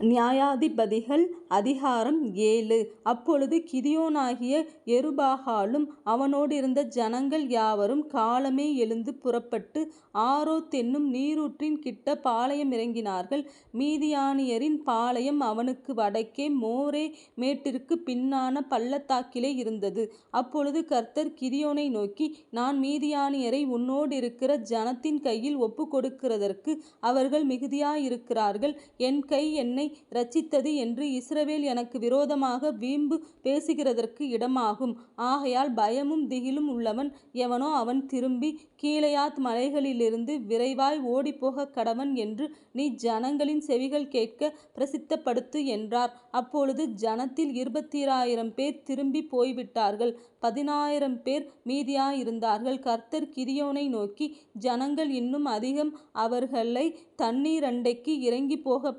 நியாயாதிபதிகள் அதிகாரம் ஏழு அப்பொழுது கிதியோனாகிய எருபாகாலும் அவனோடிருந்த ஜனங்கள் யாவரும் காலமே எழுந்து புறப்பட்டு ஆரோத் என்னும் நீரூற்றின் கிட்ட பாளையமிறங்கினார்கள். மீதியானியரின் பாளையம் அவனுக்கு வடக்கே மோரே மேட்டிற்குப் பின்னான பள்ளத்தாக்கிலே இருந்தது. அப்பொழுது கர்த்தர் கிதியோனை நோக்கி நான் மீதியானியரை உன்னோடிருக்கிற ஜனத்தின் கையில் ஒப்புக்கொடுக்கிறதற்கு அவர்கள் மிகுதியாயிருக்கிறார்கள். என் கை என்னை ரச்சித்தது என்று இஸ்ரவேல் எனக்கு விரோதமாக வீம்பு பேசுகிறதற்கு இடமாகும். ஆகையால் பயமும் திகிலும் உள்ளவன் எவனோ அவன் திரும்பி கீழையாத் மலைகளிலிருந்து விரைவாய் ஓடிப்போக கடவன் என்று நீ ஜனங்களின் செவிகள் கேட்க பிரசித்தப்படுத்து என்றார். அப்பொழுது ஜனத்தில் இருபத்தாயிரம் பேர் திரும்பி போய்விட்டார்கள் பதினாயிரம் பேர் மீதியாயிருந்தார்கள். கர்த்தர் கிதியோனை நோக்கி ஜனங்கள் இன்னும் அதிகம் அவர்களை தண்ணீரண்டைக்கு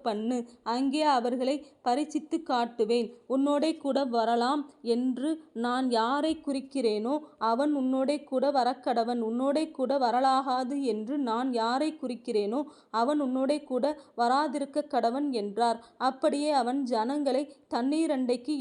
பண்ணு அங்கே அவர்களை பரிசித்து காட்டுவேன். உன்னோடே கூட வரலாம் என்று நான் யாரை குறிக்கிறேனோ அவன் உன்னோடேகூட வரக்கடவன் உன்னோடே கூட வரலாகாது என்று நான் யாரை குறிக்கிறேனோ அவன் உன்னோட கூட வராதிருக்க கடவன் என்றார். அப்படியே அவன் ஜனங்களை தண்ணீரண்டைக்கு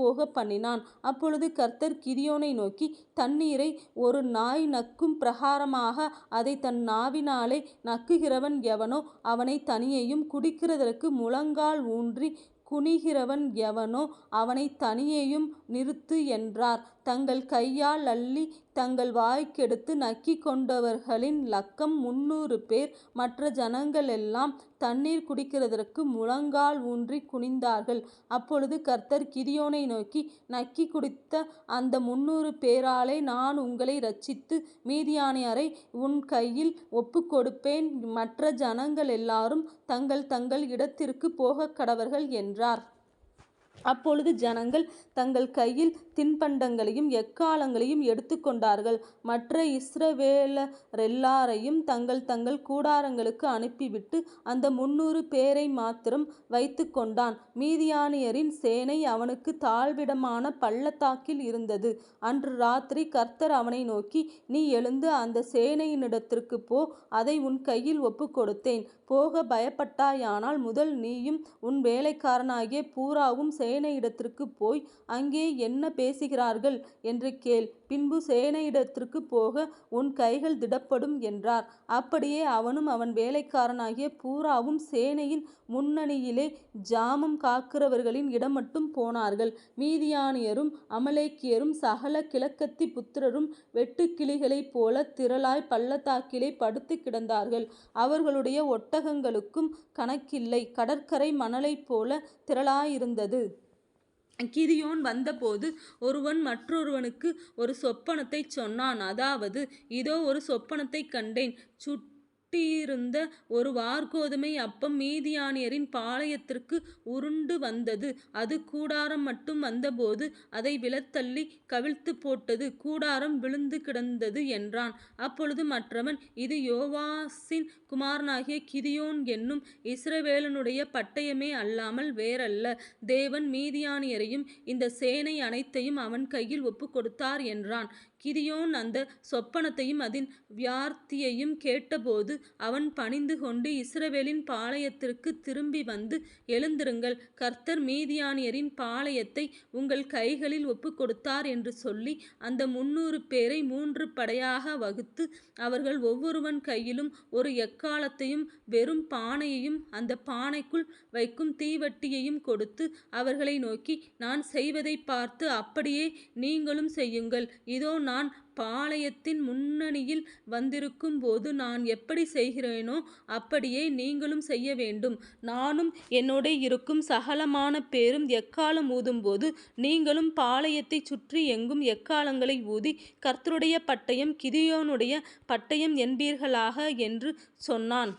போக பண்ணினான். அப்பொழுது கர்த்தர் கிதியோனை நோக்கி தண்ணீரை ஒரு நாய் நக்கும் பிரகாரமாக அதை தன் நாவினாலே நக்குகிறவன் எவனோ அவனை தனியையும் குடிக்கிறதற்கு முழங்கால் ஊன்றி குனிகிறவன் எவனோ அவனை தனியேயும் நிறுத்து என்றார். தங்கள் கையால் அள்ளி தங்கள் வாய்க்கெடுத்து நக்கிக்கொண்டவர்களின் லக்கம் முந்நூறு பேர். மற்ற ஜனங்களெல்லாம் தண்ணீர் குடிக்கிறதற்கு முழங்கால் ஊன்றிக் குனிந்தார்கள். அப்பொழுது கர்த்தர் கிதியோனை நோக்கி நக்கி குடித்த அந்த முந்நூறு பேராலே நான் உங்களை ரட்சித்து மீதியானியரை உன் கையில் ஒப்புக்கொடுப்பேன் மற்ற ஜனங்கள் எல்லாரும் தங்கள் தங்கள் இடத்திற்கு போக கடவர்கள் என்றார். அப்பொழுது ஜனங்கள் தங்கள் கையில் தின்பண்டங்களையும் எக்காலங்களையும் எடுத்துக்கொண்டார்கள். மற்ற இஸ்ரவேலரெல்லாரையும் தங்கள் தங்கள் கூடாரங்களுக்கு அனுப்பிவிட்டு அந்த முந்நூறு வைத்து வைத்துக்கொண்டான். மீதியானியரின் சேனை அவனுக்கு தாழ்விடமான பள்ளத்தாக்கில் இருந்தது. அன்று ராத்திரி கர்த்தர் அவனை நோக்கி நீ எழுந்து அந்த சேனையினிடத்திற்குப் போ அதை உன் கையில் ஒப்புக்கொடுத்தேன் போக பயப்பட்டாயானால் முதல் நீயும் உன் வேலைக்காரனாகிய பூராவும் சேனையிடத்திற்கு போய் அங்கே என்ன பேசுகிறார்கள் என்று கேள் பின்பு சேனையிடத்திற்கு போக உன் கைகள் திடப்படும் என்றார். அப்படியே அவனும் அவன் வேலைக்காரனாகிய பூராவும் சேனையின் முன்னணியிலே ஜாமம் காக்கிறவர்களின் இடம் மட்டும் போனார்கள். மீதியானியரும் அமலேக்கியரும் சகல கிழக்கத்தி புத்திரரும் வெட்டுக்கிளிகளைப் போல திரளாய் பள்ளத்தாக்கிலே படுத்து கிடந்தார்கள். அவர்களுடைய ஒட்டகங்களுக்கும் கணக்கில்லை கடற்கரை மணலைப் போல திரளாயிருந்தது. கிரியோன் வந்தபோது ஒருவன் மற்றொருவனுக்கு ஒரு சொப்பனத்தைச் சொன்னான். அதாவது இதோ ஒரு சொப்பனத்தைக் கண்டேன். சுட் ஒட்டியிருந்த ஒரு வார்கோதுமை அப்பம் மீதியானியரின் பாளையத்திற்கு உருண்டு வந்தது அது கூடாரம் மட்டும் வந்தபோது அதை விளத்தள்ளி கவிழ்த்து போட்டது கூடாரம் விழுந்து கிடந்தது என்றான். அப்பொழுது மற்றவன் இது யோவாசின் குமாரனாகிய கிதியோன் என்னும் இஸ்ரவேலனுடைய பட்டயமே அல்லாமல் வேறல்ல. தேவன் மீதியானியரையும் இந்த சேனை அனைத்தையும் அவன் கையில் ஒப்புக்கொடுத்தார் என்றான். கிதியோன் அந்த சொப்பனத்தையும் அதன் வியார்த்தியையும் கேட்டபோது அவன் பணிந்து கொண்டு இஸ்ரவேலின் பாளையத்திற்குத் திரும்பி வந்து எழுந்திருங்கள் கர்த்தர் மீதியானியரின் பாளையத்தை உங்கள் கைகளில் ஒப்புக்கொடுத்தார் என்று சொல்லி அந்த முந்நூறு பேரை மூன்று படையாக வகுத்து அவர்கள் ஒவ்வொருவன் கையிலும் ஒரு எக்காலத்தையும் வெறும் பானையையும் அந்த பானைக்குள் வைக்கும் தீவட்டியையும் கொடுத்து அவர்களை நோக்கி நான் செய்வதைப் பார்த்து அப்படியே நீங்களும் செய்யுங்கள். இதோ நான் பாளையத்தின் முன்னணியில் வந்திருக்கும் போது நான் எப்படி செய்கிறேனோ அப்படியே நீங்களும் செய்ய வேண்டும் நானும் என்னோட இருக்கும் சகலமான பேரும் எக்காலம் ஊதும்போது நீங்களும் பாளையத்தைச் சுற்றி எங்கும் எக்காலங்களை ஊதி கர்த்தருடைய பட்டயம் கிதியோனுடைய பட்டயம் என்பீர்களாக என்று சொன்னான்.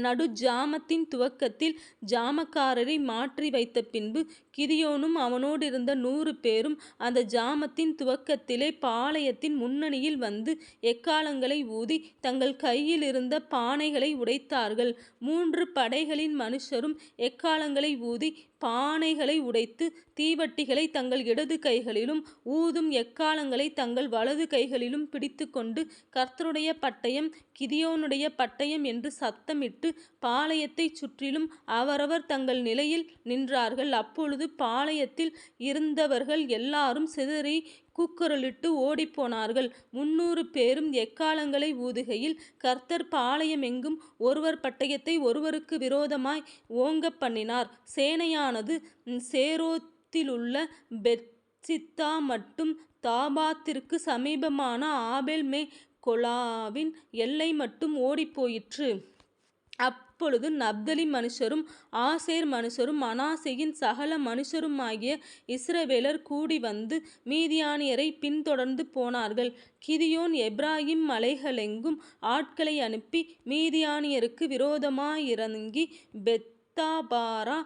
நடு ஜாமத்தின் துவக்கத்தில் ஜாமக்காரரை மாற்றி வைத்த பின்பு கிதியோனும் அவனோடிருந்த நூறு பேரும் அந்த ஜாமத்தின் துவக்கத்திலே பாளையத்தின் முன்னணியில் வந்து எக்காலங்களை ஊதி தங்கள் கையில் இருந்த பானைகளை உடைத்தார்கள். மூன்று படைகளின் மனுஷரும் எக்காலங்களை ஊதி பானைகளை உடைத்து தீவட்டிகளை தங்கள் இடது கைகளிலும் ஊதும் எக்காலங்களை தங்கள் வலது கைகளிலும் பிடித்துக்கொண்டு கர்த்தருடைய பட்டயம் கிதியோனுடைய பட்டயம் என்று சத்தமிட்டு பாளையத்தைச் சுற்றிலும் அவரவர் தங்கள் நிலையில் நின்றார்கள். அப்பொழுது பாளையத்தில் இருந்தவர்கள் எல்லாரும் சிதறி கூக்குரலிட்டு ஓடிப்போனார்கள். முன்னூறு பேரும் எக்காலங்களை ஊதுகையில் கர்த்தர் பாளையமெங்கும் ஒருவர் பட்டயத்தை ஒருவருக்கு விரோதமாய் ஓங்கப்பண்ணினார். சேனையானது சேரோத்திலுள்ள பெட்சித்தா மட்டும் தாபாத்திற்கு சமீபமான ஆபேல் மெகொலாவின் எல்லை மட்டும் ஓடிப்போயிற்று. அப் அப்பொழுது நப்தலி மனுஷரும் ஆசேர் மனுஷரும் மனாசேயின் சகல மனுஷருமாகிய இஸ்ரவேலர் கூடிவந்து மீதியானியரை பின்தொடர்ந்து போனார்கள். கிதியோன் எப்ராஹிம் மலைகளெங்கும் ஆட்களை அனுப்பி மீதியானியருக்கு விரோதமாயிறங்கி பெத்தாபாரா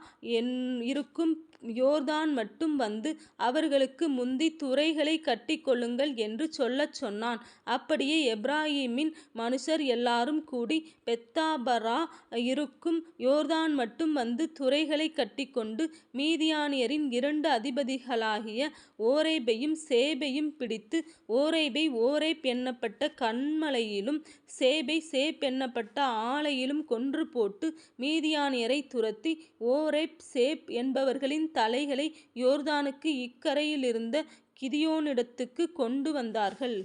இருக்கும் யோர்தான் மட்டும் வந்து அவர்களுக்கு முந்தி துறைகளை கட்டிக்கொள்ளுங்கள் என்று சொல்லச் சொன்னான். அப்படியே எப்ராஹிமின் மனுஷர் எல்லாரும் கூடி பெத்தாபரா இருக்கும் யோர்தான் மட்டும் வந்து துறைகளை கட்டிக்கொண்டு மீதியானியரின் இரண்டு அதிபதிகளாகிய ஓரேபையும் சேபையும் பிடித்து ஓரேபை ஓரேப் எண்ணப்பட்ட கண்மலையிலும் சேபை சேப் எண்ணப்பட்ட ஆலையிலும் கொன்று போட்டு மீதியானியரை துரத்தி ஓரேப் சேப் என்பவர்களின் தலைகளை யோர்தானுக்கு இக்கரையிலிருந்த கிதியோனிடத்துக்குக் கொண்டுவந்தார்கள்.